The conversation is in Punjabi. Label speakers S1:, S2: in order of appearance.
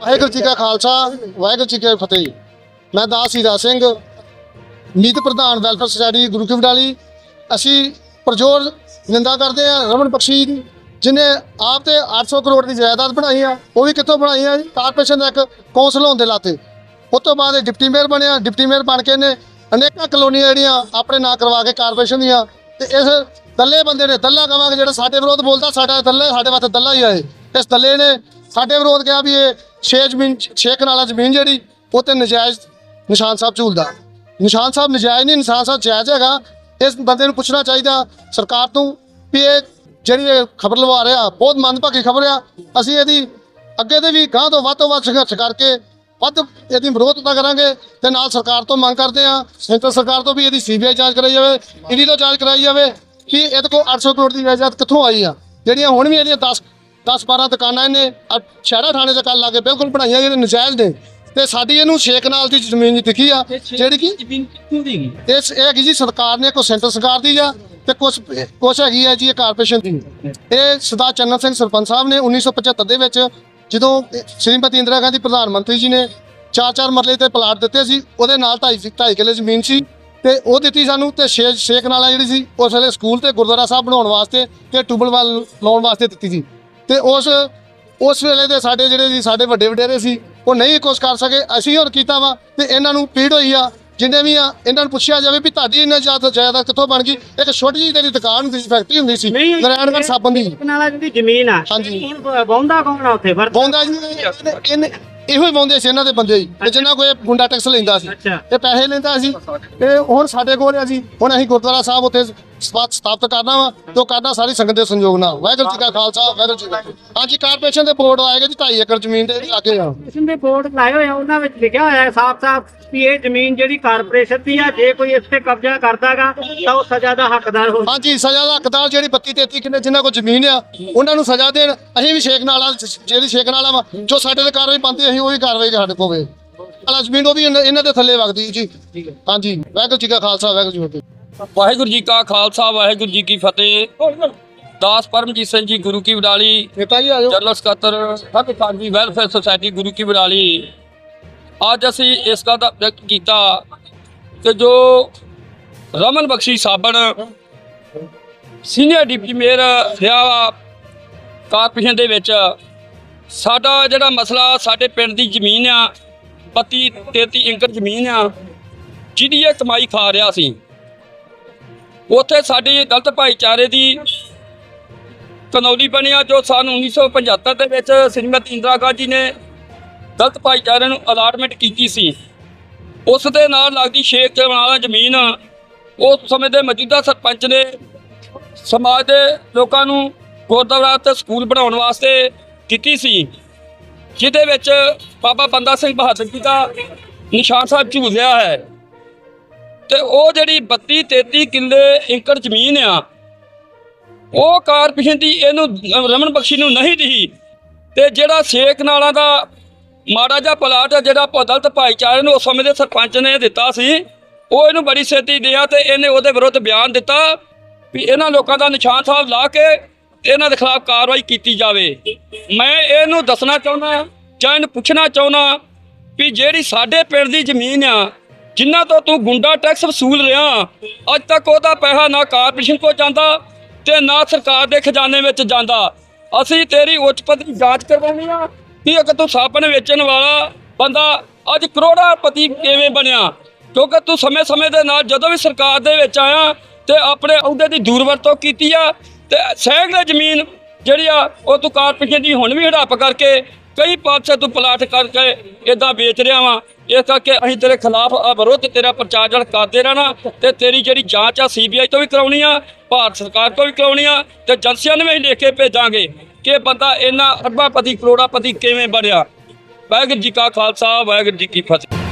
S1: ਵਾਹਿਗੁਰੂ ਜੀ ਕਾ ਖਾਲਸਾ, ਵਾਹਿਗੁਰੂ ਜੀ ਕੀ ਫਤਿਹ। ਮੈਂ ਦਾਸ ਹੀਰਾ ਸਿੰਘ ਮੀਤ ਪ੍ਰਧਾਨ ਵੈਲਫੇਅਰ ਸੁਸਾਇਟੀ ਗੁਰੂ ਕੀ ਬਡਾਲੀ ਅਸੀਂ ਪ੍ਰਜੋਰ ਨਿੰਦਾ ਕਰਦੇ ਹਾਂ ਰਮਨ ਬਖਸ਼ੀ ਦੀ, ਜਿਨੇ ਆਪ ਤੇ 800 ਕਰੋੜ ਦੀ ਜਾਇਦਾਦ ਬਣਾਈ ਆ, ਉਹ ਵੀ ਕਿੱਥੋਂ ਬਣਾਈ ਆ ਜੀ? ਕਾਰਪੋਰੇਸ਼ਨ ਦਾ ਇੱਕ ਕੌਂਸਲ ਹੋਣ ਦੇ ਲਾਤੇ ਉਸ ਤੋਂ ਬਾਅਦ ਇਹ ਡਿਪਟੀ ਮੇਅਰ ਬਣਿਆ, ਡਿਪਟੀ ਮੇਅਰ ਬਣ ਕੇ ਨੇ ਅਨੇਕਾਂ ਕਲੋਨੀਆਂ ਜਿਹੜੀਆਂ ਆਪਣੇ ਨਾਂ ਕਰਵਾ ਕੇ ਕਾਰਪੋਰੇਸ਼ਨ ਦੀਆਂ, ਤੇ ਇਸ ਦੱਲੇ ਬੰਦੇ ਨੇ ਦੱਲਾ ਕਵਾਂਗੇ ਜਿਹੜਾ ਸਾਡੇ ਵਿਰੋਧ ਬੋਲਦਾ, ਸਾਡਾ ਦੱਲੇ ਸਾਡੇ ਵਾਸਤੇ ਦੱਲਾ ਹੀ ਆਏ ਇਸ ਦੱਲੇ ਨੇ ਸਾਡੇ ਵਿਰੋਧ ਕਿਹਾ ਵੀ ਇਹ ਛੇ ਜ਼ਮੀਨ, ਛੇ ਕਨਾਲਾ ਜ਼ਮੀਨ ਜਿਹੜੀ, ਉਹ ਤੇ ਨਜਾਇਜ਼ ਨਿਸ਼ਾਨ ਸਾਹਿਬ ਝੂਲਦਾ। ਨਿਸ਼ਾਨ ਸਾਹਿਬ ਨਜਾਇਜ਼ ਨਹੀਂ, ਨਿਸ਼ਾਨ ਸਾਹਿਬ ਜਾਇਜ਼ ਹੈਗਾ। ਇਸ ਬੰਦੇ ਨੂੰ ਪੁੱਛਣਾ ਚਾਹੀਦਾ ਸਰਕਾਰ ਤੋਂ ਵੀ ਇਹ ਜਿਹੜੀ ਖਬਰ ਲਵਾ ਰਿਹਾ, ਬਹੁਤ ਮੰਦਭਾਗੀ ਖਬਰ ਆ। ਅਸੀਂ ਇਹਦੀ ਅੱਗੇ ਦੇ ਵੀ ਗਾਂ ਤੋਂ ਵੱਧ ਤੋਂ ਵੱਧ ਸੰਘਰਸ਼ ਕਰਕੇ ਵੱਧ ਇਹਦੀ ਵਿਰੋਧਤਾ ਕਰਾਂਗੇ ਤੇ ਨਾਲ ਸਰਕਾਰ ਤੋਂ ਮੰਗ ਕਰਦੇ ਆ ਸੈਂਟਰ ਸਰਕਾਰ ਤੋਂ ਵੀ ਇਹਦੀ ਸੀਬੀਆਈ ਜਾਂਚ ਕਰਾਈ ਜਾਵੇ ਈਡੀ ਤੋਂ ਜਾਂਚ ਕਰਾਈ ਜਾਵੇ ਕਿ ਇਹਦੇ ਕੋਲ 800 ਕਰੋੜ ਦੀ ਜਾਇਦਾਦ ਕਿੱਥੋਂ ਆਈ ਆ? ਜਿਹੜੀਆਂ ਹੁਣ ਵੀ ਇਹਦੀਆਂ 10 10 12 ਦੁਕਾਨਾਂ ਇਹਨੇ ਅ- ਸ਼ਹਿਰਾ ਥਾਣੇ ਦੇ ਕੱਲ ਲਾਗੇ ਬਿਲਕੁਲ ਬਣਾਈਆਂ ਜਿਹੜੇ ਨਜਾਇਜ਼ ਨੇ। ਤੇ ਸਾਡੀ ਇਹਨੂੰ ਛੇ ਕਨਾਲ ਦੀ ਜ਼ਮੀਨ ਦਿਖੀ ਆ। ਜਿਹੜੀ ਕਿ
S2: ਜ਼ਮੀਨ ਕਿੱਥੋਂ ਦੀ ਗਈ?
S1: ਇਸ ਇਹ ਹੈਗੀ ਜੀ ਸਰਕਾਰ ਨੇ ਕੋ ਸੈਂਟਰ ਸਰਕਾਰ ਦੀ ਆ ਤੇ ਕੁਝ ਕੁਝ ਹੈਗੀ ਹੈ ਜੀ ਇਹ ਕਾਰਪੋਰੇਸ਼ਨ ਦੀ। ਇਹ ਸਰਦਾਰ ਚੰਨਨ ਸਿੰਘ ਸਰਪੰਚ ਸਾਹਿਬ ਨੇ 1975 ਦੇ ਵਿੱਚ ਜਦੋਂ ਸ਼੍ਰੀਮਤੀ ਇੰਦਰਾ ਗਾਂਧੀ ਪ੍ਰਧਾਨ ਮੰਤਰੀ ਜੀ ਨੇ ਚਾਰ ਚਾਰ ਮਰਲੇ ਤੇ ਪਲਾਟ ਦਿੱਤੇ ਸੀ ਉਹਦੇ ਨਾਲ ਢਾਈ ਢਾਈ ਕਿੱਲੇ ਜ਼ਮੀਨ ਸੀ ਤੇ ਉਹ ਦਿੱਤੀ ਸਾਨੂੰ ਤੇ ਛੇ ਛੇ ਕਨਾਲਾਂ ਜਿਹੜੀ ਸੀ ਉਸ ਵੇਲੇ ਸਕੂਲ ਤੇ ਗੁਰਦੁਆਰਾ ਸਾਹਿਬ ਬਣਾਉਣ ਵਾਸਤੇ ਤੇ ਟੂਬਲਵੈਲ ਲਾਉਣ ਵਾਸਤੇ ਦਿੱਤੀ ਸੀ। ਤੇ ਉਸ ਉਸ ਵੇਲੇ ਦੇ ਸਾਡੇ ਜਿਹੜੇ ਸੀ ਸਾਡੇ ਵੱਡੇ ਵਡੇਰੇ ਸੀ ਉਹ ਨਹੀਂ ਕੁਛ ਕਰ ਸਕੇ ਅਸੀਂ ਹੋਰ ਕੀਤਾ ਵਾ ਤੇ ਇਹਨਾਂ ਨੂੰ ਪੀੜ ਹੋਈ ਆ ਜਿੰਨੇ ਵੀ ਆ ਇਹਨਾਂ ਨੂੰ ਪੁੱਛਿਆ ਜਾਵੇ ਵੀ ਤੁਹਾਡੀ ਇਹਨਾਂ ਜ਼ਿਆਦਾ ਜ਼ਿਆਦਾ ਕਿੱਥੋਂ ਬਣ ਗਈ? ਇੱਕ ਛੋਟੀ ਜਿਹੀ ਤੇਰੀ ਦੁਕਾਨ ਹੁੰਦੀ ਸੀ ਫੈਕਟਰੀ ਹੁੰਦੀ ਸੀ
S2: ਨਹੀਂ,
S1: ਨਾਰਾਇਣਗੜ੍ਹ ਸਾਬਣ ਦੀ।
S2: ਕਨਾਲਾ ਜਿਹੜੀ ਜ਼ਮੀਨ ਆ
S1: ਹਾਂਜੀ।
S2: ਹੁਣ ਬੌਂਦਾ ਕੌਣ ਆ ਉੱਥੇ? ਵਰਤ
S1: ਬੌਂਦਾ ਜੀ ਇਹਨੇ- ਇਹਨੇ ਇਹੋ ਹੀ ਬੌਂਦੇ ਸੀ ਇਹਨਾਂ ਦੇ ਬੰਦੇ ਹੀ ਤੇ ਜਿੰਨਾ ਕੋਈ ਗੁੰਡਾ ਟੈਕਸ ਲੈਂਦਾ ਸੀ
S2: ਅੱਛਾ।
S1: ਇਹ ਪੈਸੇ ਲੈਂਦਾ ਸੀ ਤੇ ਹੁਣ ਸਾਡੇ ਕੋਲ ਆ ਜੀ ਹੁਣ ਅਸੀਂ ਗੁਰਦੁਆਰਾ ਸਾਹਿਬ ਉੱਥੇ ਸਥਾਪਿਤ ਕਰਨਾ ਵਾ ਤੇ ਉਹ ਕਰਨਾ ਸਾਰੀ ਸੰਗਤ ਦੇ ਸੰਯੋਗ ਨਾਲ। ਵਾਹਿਗੁਰੂ ਜੀ ਕਾ ਖਾਲਸਾ ਵਾਹਿਗੁਰੂ ਜੀ ਕੀ ਫਤਿਹ। ਕਾਰਪੋਰੇਸ਼ਨ ਦੇ ਬੋਰਡ ਆਏਗਾ ਜੀ 2.5 ਏਕੜ ਜ਼ਮੀਨ ਦੇ ਲਾਗੇ ਆ।
S2: ਕਿਸਮ ਦੇ ਬੋਰਡ ਲਾਏ ਹੋਏ ਆ ਉਹਨਾਂ ਵਿੱਚ ਲਿਖਿਆ ਹੋਇਆ ਹੈ ਸਾਫ਼-ਸਾਫ਼ ਵੀ ਇਹ ਜ਼ਮੀਨ ਜਿਹੜੀ ਕਾਰਪੋਰੇਸ਼ਨ ਦੀ ਆ ਜੇ ਕੋਈ ਇਸ ਤੇ ਕਬਜ਼ਾ ਕਰਦਾਗਾ ਤਾਂ ਉਹ ਸਜ਼ਾ ਦਾ ਹੱਕਦਾਰ ਹੋ
S1: ਹਾਂਜੀ ਸਜ਼ਾ ਦਾ ਹੱਕਦਾਰ ਜਿਹੜੀ 32 33 ਕਿੰਨੇ ਜਿਨ੍ਹਾਂ ਕੋਲ ਜ਼ਮੀਨ ਆ ਉਹਨਾਂ ਨੂੰ ਸਜ਼ਾ ਦੇਣ। ਅਸੀਂ ਵੀ ਛੇਕ ਨਾਲਾ ਜਿਹੜੀ ਛੇਕ ਨਾਲਾ ਵਾ ਜੋ ਸਾਡੇ ਤੇ ਕਾਰਵਾਈ ਪੰਦੀ ਅਸੀਂ ਉਹ ਵੀ ਕਾਰਵਾਈ ਸਾਡੇ ਕੋਲ ਹੋਵੇ। ਅਲਾ ਜ਼ਮੀਨ ਉਹ ਵੀ ਇਹਨਾਂ ਇਹਨਾਂ ਦੇ ਥੱਲੇ ਵਗਦੀ ਜੀ। ਹਾਂਜੀ ਵਾਹਿਗੁਰੂ ਜੀ ਕਾ ਖਾਲਸਾ ਵਾਹਿਗੁਰੂ ਜੀ ਕੀ ਫਤਿਹ।
S3: ਵਾਹਿਗੁਰੂ ਜੀ ਕਾ ਖਾਲਸਾ ਵਾਹਿਗੁਰੂ ਜੀ ਕੀ ਫਤਿਹ। ਦਾਸ ਪਰਮਜੀਤ ਸਿੰਘ ਜੀ ਗੁਰੂ ਕੀ ਬਡਾਲੀ।
S1: ਨੇਤਾ ਜੀ ਆਜੋ
S3: ਜਨਰਲ ਸਕੱਤਰ ਪਾਕਿਸਤਾਨੀ ਵੈਲਫੇਅਰ ਸੁਸਾਇਟੀ ਗੁਰੂ ਕੀ ਬਡਾਲੀ। ਅੱਜ ਅਸੀਂ ਇਸ ਗੱਲ ਦਾ ਵਿਅਕਤ ਕੀਤਾ ਕਿ ਜੋ ਰਮਨ ਬਖਸ਼ੀ ਸਾਬਣ ਸੀਨੀਅਰ ਡਿਪਟੀ ਮੇਅਰ ਰਿਹਾ ਵਾ ਕਾਰਪੋਰੇਸ਼ਨ ਦੇ ਵਿੱਚ ਸਾਡਾ ਜਿਹੜਾ ਮਸਲਾ ਸਾਡੇ ਪਿੰਡ ਦੀ ਜ਼ਮੀਨ ਆ 32 33 ਏਕੜ ਜ਼ਮੀਨ ਆ ਜਿਹਦੀ ਇਹ ਕਮਾਈ ਖਾ ਰਿਹਾ ਸੀ। ਉੱਥੇ ਸਾਡੀ ਦਲਤ ਭਾਈਚਾਰੇ ਦੀ ਕਨੌਲੀ ਬਣਿਆ ਜੋ ਸਨ 1975 ਦੇ ਵਿੱਚ ਸ਼੍ਰੀਮਤੀ ਇੰਦਰਾ ਗਾਂਧੀ ਨੇ ਦਲਤ ਭਾਈਚਾਰੇ ਨੂੰ ਅਲਾਟਮੈਂਟ ਕੀਤੀ ਸੀ। ਉਸ ਦੇ ਨਾਲ ਲੱਗਦੀ ਛੇ ਕਨਾਲਾਂ ਜ਼ਮੀਨ ਉਸ ਸਮੇਂ ਦੇ ਮੌਜੂਦਾ ਸਰਪੰਚ ਨੇ ਸਮਾਜ ਦੇ ਲੋਕਾਂ ਨੂੰ ਗੁਰਦੁਆਰਾ ਤੇ ਸਕੂਲ ਬਣਾਉਣ ਵਾਸਤੇ ਕੀਤੀ ਸੀ, ਜਿਹਦੇ ਵਿੱਚ ਬਾਬਾ ਬੰਦਾ ਸਿੰਘ ਬਹਾਦਰ ਜੀ ਦਾ ਨਿਸ਼ਾਨ ਸਾਹਿਬ ਝੂਲਿਆ ਹੈ। ਤੇ ਉਹ ਜਿਹੜੀ 32 33 ਕਿੱਲੇ ਏਕੜ ਜ਼ਮੀਨ ਆ, ਉਹ ਕਾਰਪੋਰੇਸ਼ਨ ਦੀ ਇਹਨੂੰ ਰਮਨ ਬਖਸ਼ੀ ਨੂੰ ਨਹੀਂ ਦਿਹੀ ਤੇ ਜਿਹੜਾ ਸੇਕ ਨਾਲਾ ਦਾ ਮਾੜਾ ਜਿਹਾ ਪਲਾਟ ਆ, ਜਿਹੜਾ ਦਲਿਤ ਭਾਈਚਾਰੇ ਨੂੰ ਉਸ ਸਮੇਂ ਦੇ ਸਰਪੰਚ ਨੇ ਦਿੱਤਾ ਸੀ, ਉਹ ਇਹਨੂੰ ਬੜੀ ਛੇਤੀ ਦਿਆ ਤੇ ਇਹਨੇ ਉਹਦੇ ਵਿਰੁੱਧ ਬਿਆਨ ਦਿੱਤਾ ਵੀ ਇਹਨਾਂ ਲੋਕਾਂ ਦਾ ਨਿਸ਼ਾਨ ਸਾਹਿਬ ਲਾ ਕੇ ਇਹਨਾਂ ਦੇ ਖਿਲਾਫ ਕਾਰਵਾਈ ਕੀਤੀ ਜਾਵੇ। ਮੈਂ ਇਹਨੂੰ ਦੱਸਣਾ ਚਾਹੁੰਦਾ, ਜਾਂ ਇਹਨੂੰ ਪੁੱਛਣਾ ਚਾਹੁੰਦਾ ਵੀ ਜਿਹੜੀ ਸਾਡੇ ਪਿੰਡ ਦੀ ਜ਼ਮੀਨ ਆ ਜਿਨ੍ਹਾਂ ਤੋਂ ਤੂੰ ਗੁੰਡਾ ਟੈਕਸ ਵਸੂਲ ਰਿਹਾ, ਅੱਜ ਤੱਕ ਉਹਦਾ ਪੈਸਾ ਨਾ ਕਾਰਪੋਰੇਸ਼ਨ ਕੋ ਜਾਂਦਾ ਤੇ ਨਾ ਸਰਕਾਰ ਦੇ ਖਜ਼ਾਨੇ ਵਿੱਚ ਜਾਂਦਾ। ਅਸੀਂ ਤੇਰੀ ਉੱਚ ਪੱਧਰੀ ਜਾਂਚ ਕਰਵਾਉਣੀ ਆ ਕਿ ਅਗਰ ਤੂੰ ਸਾਬਣ ਵੇਚਣ ਵਾਲਾ ਬੰਦਾ ਅੱਜ ਕਰੋੜਾਪਤੀ ਕਿਵੇਂ ਬਣਿਆ? ਕਿਉਂਕਿ ਤੂੰ ਸਮੇਂ-ਸਮੇਂ ਦੇ ਨਾਲ ਜਦੋਂ ਵੀ ਸਰਕਾਰ ਦੇ ਵਿੱਚ ਆਇਆ ਤੇ ਆਪਣੇ ਅਹੁਦੇ ਦੀ ਦੂਰਵਰਤੋਂ ਕੀਤੀ ਆ ਤੇ ਸੈਂਕੜੇ ਜ਼ਮੀਨ ਜਿਹੜੀ ਆ, ਉਹ ਤੂੰ ਕਾਰਪੋਰੇਸ਼ਨ ਦੀ ਹੁਣ ਵੀ ਹੜੱਪ ਕਰਕੇ ਕਈ ਪਾਸੇ ਤੂੰ ਪਲਾਟ ਕਰਕੇ ਇਦਾਂ ਵੇਚ ਰਿਹਾ ਵਾਂ। ਇਸ ਕਰਕੇ ਅਸੀਂ ਤੇਰੇ ਖਿਲਾਫ ਵਿਰੋਧ ਤੇਰਾ ਪ੍ਰਚਾਰ ਜਲ ਕਰਦੇ ਰਹਿਣਾ ਤੇ ਤੇਰੀ ਜਿਹੜੀ ਜਾਂਚ ਆ ਸੀਬੀਆਈ ਤੋਂ ਵੀ ਕਰਾਉਣੀ ਆ, ਭਾਰਤ ਸਰਕਾਰ ਤੋਂ ਵੀ ਕਰਾਉਣੀ ਆ ਤੇ ਏਜੰਸੀਆਂ ਨੂੰ ਵੀ ਲਿਖ ਕੇ ਭੇਜਾਂਗੇ ਕਿ ਇਹ ਬੰਦਾ ਇੰਨਾ ਅਰਬਾਪਤੀ ਕਰੋੜਾਪਤੀ ਕਿਵੇਂ ਬਣਿਆ। ਵਾਹਿਗੁਰੂ ਜੀ ਕਾ ਖਾਲਸਾ, ਵਾਹਿਗੁਰੂ ਜੀ ਕੀ ਫਤਿਹ।